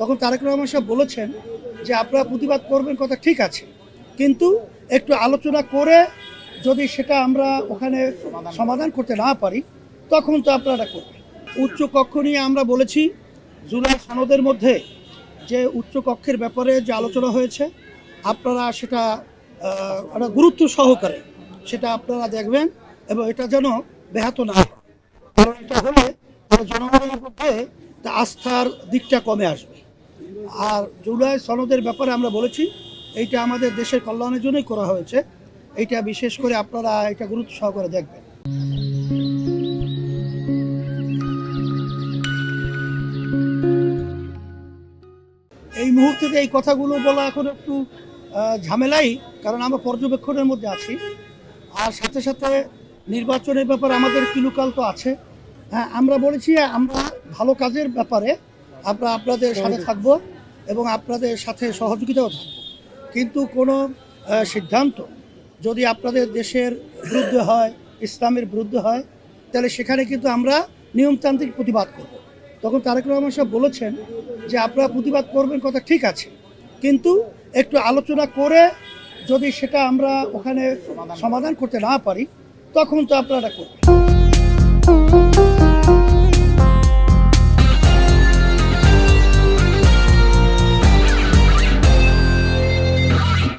তখন তারেক রহমান সাহেব বলেছেন যে, আপনারা প্রতিবাদ করবেন কথা ঠিক আছে, কিন্তু একটু আলোচনা করে যদি সেটা আমরা ওখানে সমাধান করতে না পারি, তখন তো আপনারা করবেন উচ্চ কক্ষ নিয়ে আমরা বলেছি, জুলাই সনদের মধ্যে যে উচ্চ কক্ষের ব্যাপারে যে আলোচনা হয়েছে, আপনারা সেটা একটা গুরুত্ব সহকারে সেটা আপনারা দেখবেন এবং এটা যেন ব্যাহত না। কারণ এটা হলে জনগণের মধ্যে আস্থার দিকটা কমে আসবে আর জুলাই সনদের ব্যাপারে আমরা বলেছি এইটা আমাদের দেশের কল্যাণের জন্যই করা হয়েছে। এইটা বিশেষ করে আপনারা এটা গুরুত্ব সহকারে দেখবেন। এই মুহূর্তে এই কথাগুলো বলা এখন একটু ঝামেলাই কারণ আমরা পর্যবেক্ষণের মধ্যে আছি। আর সাথে সাথে নির্বাচনের ব্যাপারে আমাদের কিলুকাল তো আছে। হ্যাঁ আমরা বলেছি আমরা ভালো কাজের ব্যাপারে আমরা আপনাদের সাথে থাকব। এবং আপনাদের সাথে সহযোগিতাও থাকব। কিন্তু কোনো সিদ্ধান্ত যদি আপনাদের দেশের বিরুদ্ধে হয়, ইসলামের বিরুদ্ধে হয়, তাহলে সেখানে কিন্তু আমরা নিয়মতান্ত্রিক প্রতিবাদ করব। তখন তারেক রহমান সাহেব বলেছেন যে, আপনারা প্রতিবাদ করবেন কথা ঠিক আছে। কিন্তু একটু আলোচনা করে যদি সেটা আমরা ওখানে সমাধান করতে না পারি, তখন তো আপনারা করবেন